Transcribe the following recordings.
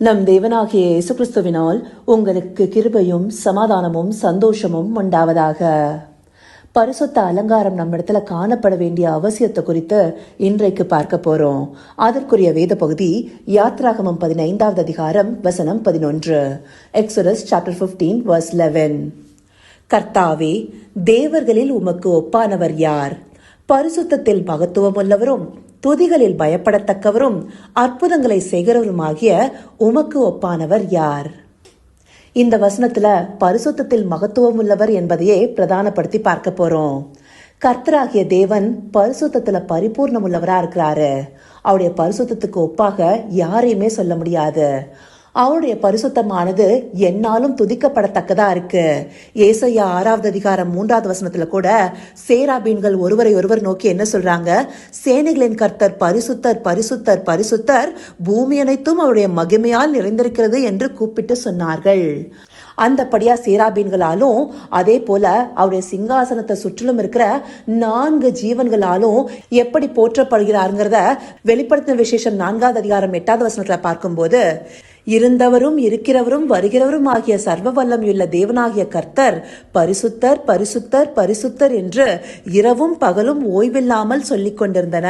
நம் தேவனாகிய இயேசு கிறிஸ்துவினால் உங்களுக்கு கிருபையும் சமாதானமும் சந்தோஷமும் உண்டாவதாக. பரிசுத்த அலங்காரம் நம்ம இடத்துல காணப்பட வேண்டிய அவசியத்தை குறித்து இன்றைக்கு பார்க்க போறோம். அதற்குரிய வேத பகுதி யாத்ராகமம் பதினைந்தாவது அதிகாரம் வசனம் பதினொன்று. Exodus chapter fifteen verse eleven கர்த்தாவே தேவர்களில் உமக்கு ஒப்பானவர் யார்? பரிசுத்தத்தில் மகத்துவம் உள்ளவரும் துதிகளில் பயப்படத்தக்கவரும் அற்புதங்களை செய்கிறவருமாகிய உமக்கு ஒப்பானவர் யார்? இந்த வசனத்துல பரிசுத்தத்தில் மகத்துவம் உள்ளவர் என்பதையே பிரதானப்படுத்தி பார்க்க போறோம். கர்த்தராகிய தேவன் பரிசுத்தத்துல பரிபூர்ணம் உள்ளவரா இருக்கிறாரு. அவருடைய பரிசுத்தத்துக்கு ஒப்பாக யாரையுமே சொல்ல முடியாது. அவருடைய பரிசுத்தமானது என்னாலும் துதிக்கப்படத்தக்கதா இருக்கு. ஏசையா ஆறாவது அதிகாரம் மூன்றாவது வசனத்துல கூட சேராபீன்கள் ஒருவரை ஒருவர் நோக்கி என்ன சொல்றாங்க? சேனைகளின் கர்த்தர் பரிசுத்தர் பரிசுத்தர் பரிசுத்தர் பூமி அனைத்தும் அவருடைய மகிமையால் நிறைந்திருக்கிறது என்று கூப்பிட்டு சொன்னார்கள். அந்தபடியா சேராபீன்களாலும் அதே போல அவருடைய சிங்காசனத்தை சுற்றிலும் இருக்கிற நான்கு ஜீவன்களாலும் எப்படி போற்றப்படுகிறாருங்கிறத வெளிப்படுத்தின விசேஷம் நான்காவது அதிகாரம் எட்டாவது வசனத்துல பார்க்கும்போது இருந்தவரும் இருக்கிறவரும் வருகிறவரும் ஆகிய சர்வ வல்லமையுள்ள தேவனாகிய கர்த்தர் பரிசுத்தர் பரிசுத்தர் பரிசுத்தர் என்று இரவும் பகலும் ஓய்வில்லாமல் சொல்லிக் கொண்டிருந்தன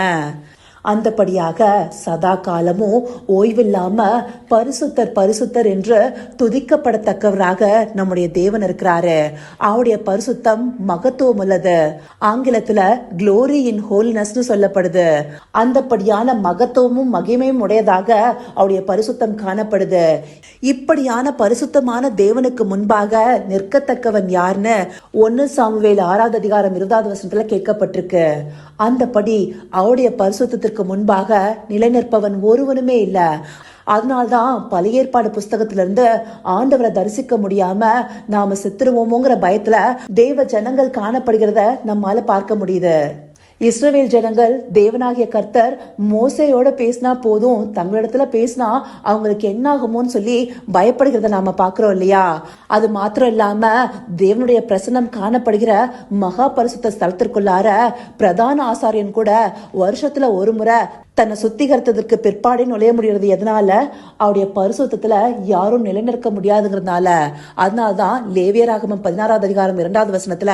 அந்தபடியாக சதா காலமும் ஓய்வில்லாம பரிசுத்தர் பரிசுத்தர் என்று துதிக்கப்படத்தக்கவராக நம்முடைய தேவன் இருக்கிறாரு. அவருடைய பரிசுத்தம் மகத்துவம் உள்ளது. ஆங்கிலத்துல க்ளோரி இன் ஹோல்னஸ்னு சொல்லப்படுது. அந்தபடியான மகத்துவமும் மகிமையும் உடையதாக அவருடைய பரிசுத்தம் காணப்படுது. இப்படியான பரிசுத்தமான தேவனுக்கு முன்பாக நிற்கத்தக்கவன் யாருன்னு ஒன்னு சாமுவேல் ஆறாவது அதிகாரம் இருபதாவது வசனத்துல கேட்கப்பட்டிருக்கு. அந்தபடி அவருடைய பரிசுத்தத்திற்கு முன்பாக நிலைநிற்பவன் ஒருவனுமே இல்ல. அதனால்தான் பழைய ஏற்பாடு புஸ்தகத்திலிருந்து ஆண்டவரை தரிசிக்க முடியாம நாம செத்துருவோமோங்கிற பயத்துல தேவ ஜனங்கள் காணப்படுகிறத நம்மால பார்க்க முடியுது. இஸ்ரேல் ஜனங்கள் தேவனாகிய கர்த்தர் மோசையோட பேசினா போதும் தங்களிடத்துல பேசினா அவங்களுக்கு என்ன ஆகுமோன்னு சொல்லி பயப்படுகிறத நாம பாக்குறோம் இல்லையா? அது மாத்திரம் இல்லாம தேவனுடைய பிரசனம் காணப்படுகிற மகா பரிசுத்த ஸ்தலத்திற்குள்ளார பிரதான ஆசாரியன் கூட வருஷத்துல ஒரு முறை தன்னை சுத்திகரித்ததற்கு பிற்பாடே நுழைய முடியறது எதனால? அவருடைய பரிசுத்தத்துல யாரும் நிலைநிற்க முடியாதுங்கிறதுனால. அதனால்தான் லேவியராகமம் பதினாறாவது அதிகாரம் இரண்டாவது வசனத்துல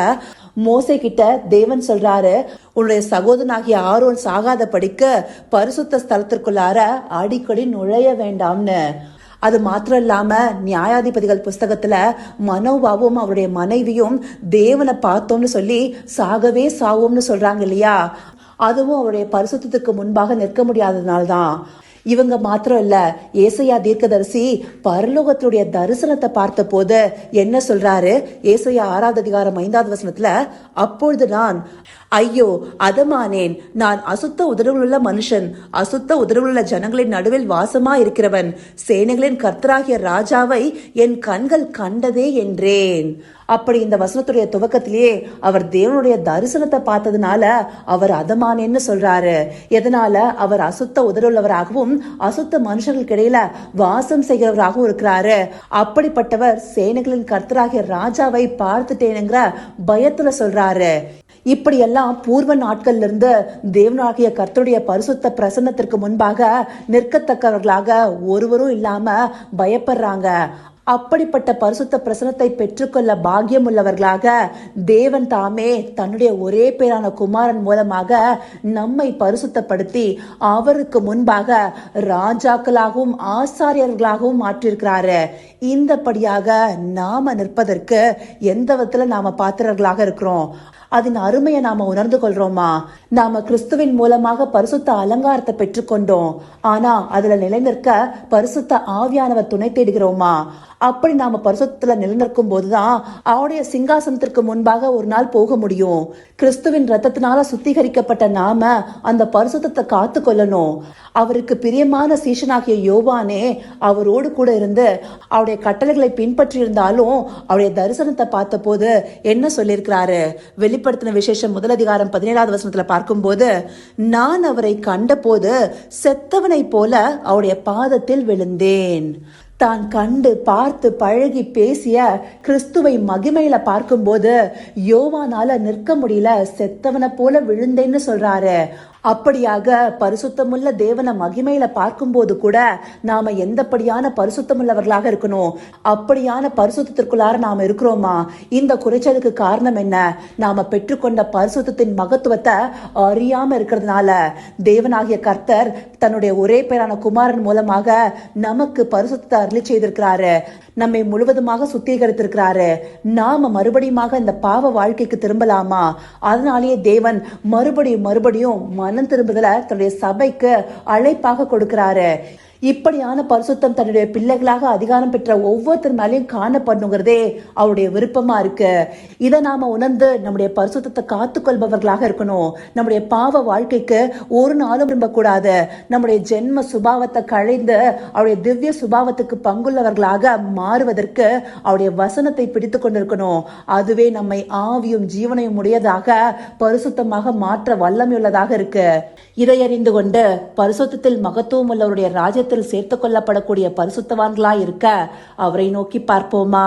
மோசை கிட்ட தேவன் சொல்றாரு உன்னுடைய சகோதரனாகிய ஆரோன் சாகாத படிக்க பரிசுத்த ஸ்தலத்திற்குள்ளார அடிக்கடி நுழைய வேண்டாம்னு. அது மாத்திரம் இல்லாம நியாயாதிபதிகள் புஸ்தகத்துல மனோபாவும் அவருடைய மனைவியும் தேவனை பார்த்தோம்னு சொல்லி சாகவே சாவோம்னு சொல்றாங்க இல்லையா? அதுவும் அவருடைய பரிசுத்தத்துக்கு முன்பாக நிற்க முடியாததுனால்தான். இவங்க மாத்திரம் இல்ல ஏசையா தீர்க்கதரிசி பரலோகத்துடைய தரிசனத்தை பார்த்த போது என்ன சொல்றாரு? ஏசையா ஆறாவது அதிகாரம் ஐந்தாவது வசனத்துல அப்பொழுது நான் ஐயோ அதமானேன் நான் அசுத்த உதரவுள்ள மனுஷன் அசுத்த உதரவுள்ள ஜனங்களின் நடுவில் வாசமா இருக்கிறவன் சேனைகளின் கர்த்தராகிய ராஜாவை என் கண்கள் கண்டதே என்றேன். அப்படி இந்த வசனத்துடைய துவக்கத்திலேயே அவர் தேவனுடைய தரிசனத்தை பார்த்ததுனால அவர் அதமானேன்னு சொல்றாரு. எதனால? அவர் அசுத்த உதடுள்ளவராகவும் அசுத்த மனுஷர்களுக்கு இடையில வாசம் செய்கிறவராகவும் இருக்கிறாரு. அப்படிப்பட்டவர் சேனைகளின் கர்த்தராகிய ராஜாவை பார்த்துட்டேனுங்கிற பயத்துல சொல்றாரு. இப்படியெல்லாம் பூர்வ நாட்கள்ல இருந்து தேவனாகிய கர்த்தருடைய பரிசுத்த பிரசன்னத்திற்கு முன்பாக நிற்கத்தக்கவர்களாக ஒருவரும் இல்லாம பயப்படுறாங்க. அப்படிப்பட்ட பரிசுத்த பிரசனத்தை பெற்றுக்கொள்ள பாக்கியம் உள்ளவர்களாக தேவன் தாமே தன்னுடைய ஒரே பேரான குமாரன் மூலமாக நம்மை பரிசுத்தப்படுத்தி அவருக்கு முன்பாக ராஜாக்களாகவும் ஆசாரியர்களாகவும் மாற்றியிருக்கிறாரு இந்தபடியாக நாம நிற்பதற்கு எந்த விதத்துல நாம பாத்திரர்களாக இருக்கிறோம்? அதன் அருமையை நாம உணர்ந்து கொள்றோமா? நாம கிறிஸ்துவின் மூலமாக பரிசுத்த அலங்காரத்தை பெற்றுக்கொண்டோம். ஆனா அதுல நிலைநிற்க பரிசுத்த ஆவியானவர் துணை தேடுகிறோமா? அப்படி நாம பரிசுத்தத்துல நிலைநிற்கும் போதுதான் அவருடைய சிங்காசனத்திற்கு முன்பாக ஒரு நாள் போக முடியும். கிறிஸ்துவின் ரத்தத்தினால சுத்திகரிக்கப்பட்ட நாம அந்த பரிசுத்தத்தை காத்து கொள்ளணும் அவருக்கு பிரியமான சீஷனாகிய யோவானே அவரோடு கூட இருந்து அவருடைய கட்டளைகளை பின்பற்றி இருந்தாலும் அவருடைய தரிசனத்தை பார்த்த போது என்ன சொல்லியிருக்கிறாரு? வெளிப்படுத்தின விசேஷம் முதல் அதிகாரம் பதினேழாவது வசனத்துல பார்க்கும்போது நான் அவரை கண்டபோது செத்தவனை போல அவருடைய பாதத்தில் விழுந்தேன். தான் கண்டு பார்த்து பழகி பேசிய கிறிஸ்துவை மகிமையில பார்க்கும்போது யோவானால நிற்க முடியல செத்தவனை போல விழுந்தேன்னு சொல்றாரு. அப்படியாக பரிசுத்தமுள்ள தேவனை மகிமையில பார்க்கும்போது கூட நாம எந்தப்படியான பரிசுத்தமுள்ளவர்களாக இருக்கணும்? அப்படியான பரிசுத்தத்திற்குள்ளார நாம இருக்கிறோமா? இந்த குறைச்சலுக்கு காரணம் என்ன? நாம பெற்றுக்கொண்ட பரிசுத்தத்தின் மகத்துவத்தை அறியாம இருக்கிறதுனால தேவனாகிய கர்த்தர் தன்னுடைய ஒரே பேரான குமாரன் மூலமாக நமக்கு பரிசுத்தத்தை அருளி செய்திருக்கிறாரு. நம்மை முழுவதுமாக சுத்திகரித்திருக்கிறாரு. நாம மறுபடியுமாக இந்த பாவ வாழ்க்கைக்கு திரும்பலாமா? அதனாலேயே தேவன் மறுபடியும் மறுபடியும் மன மனம் திரும்புதல தன்னுடைய சபைக்கு அழைப்பாக கொடுக்கிறாரு. இப்படியான பரிசுத்தம் தன்னுடைய பிள்ளைகளாக அதிகாரம் பெற்ற ஒவ்வொருத்தர் மேலேயும் காணப்படணுங்கிறதே அவருடைய விருப்பமா இருக்கு. இதை நாம உணர்ந்து நம்முடைய பரிசுத்தத்தை காத்துக்கொள்பவர்களாக இருக்கணும். நம்முடைய பாவ வாழ்க்கைக்கு ஒரு நாளும் விரும்பக்கூடாது. நம்முடைய ஜென்ம சுபாவத்தை கழைந்து அவருடைய திவ்ய சுபாவத்துக்கு பங்குள்ளவர்களாக மாறுவதற்கு அவருடைய வசனத்தை பிடித்து கொண்டிருக்கணும். அதுவே நம்மை ஆவியும் ஜீவனையும் உடையதாக பரிசுத்தமாக மாற்ற வல்லமையுள்ளதாக இருக்கு. இதை அறிந்து கொண்டு பரிசுத்தத்தில் மகத்துவம் உள்ளவருடைய ராஜ்யத்தில் சேர்த்து கொள்ளப்படக்கூடிய பரிசுத்தவான்களாய் இருக்க அவரை நோக்கி பார்ப்போமா?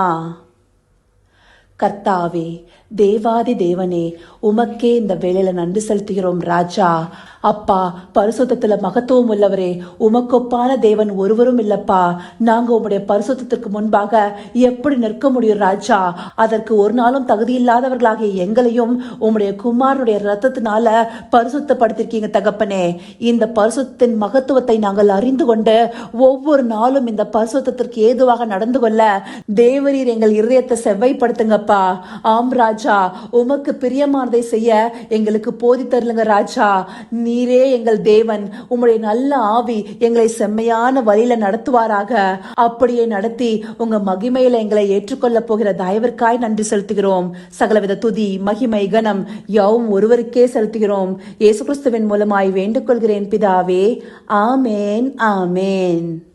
கர்த்தாவே தேவாதி தேவனே உமக்கே இந்த வேலையில நன்றி செலுத்துகிறோம் ராஜா. அப்பா பரிசுத்தத்துல மகத்துவம் உள்ளவரே உமக்கொப்பான தேவன் ஒருவரும் இல்லப்பா. நாங்க உம்முடைய பரிசுத்தத்திற்கு முன்பாக எப்படி நிற்க முடியும் ராஜா? அதற்கு ஒரு நாளும் தகுதி இல்லாதவர்களாகிய எங்களையும் உம்முடைய குமாரனுடைய ரத்தத்தினால பரிசுத்தப்படுத்திருக்கீங்க தகப்பனே. இந்த பரிசுத்தின் மகத்துவத்தை நாங்கள் அறிந்து கொண்டு ஒவ்வொரு நாளும் இந்த பரிசுத்தத்திற்கு ஏதுவாக நடந்து கொள்ள தேவரீர் எங்கள் இருதயத்தை அப்பா ஆம் ராஜா உமக்கு பிரியமானதை செய்ய எங்களுக்கு போதி தருளுங்க ராஜா. நீரே எங்கள் தேவன். உம்முடைய நல்ல ஆவி எங்களை செம்மையான வழியில நடத்துவாராக. அப்படியே நடத்தி உங்க மகிமையில எங்களை ஏற்றுக்கொள்ள போகிற தயவிற்காய் நன்றி செலுத்துகிறோம். சகலவித துதி மகிமை கனம் யாவும் ஒருவருக்கே செலுத்துகிறோம். இயேசு கிறிஸ்துவின் மூலமாய் வேண்டுகொள்கிறேன் பிதாவே. ஆமேன் ஆமேன்.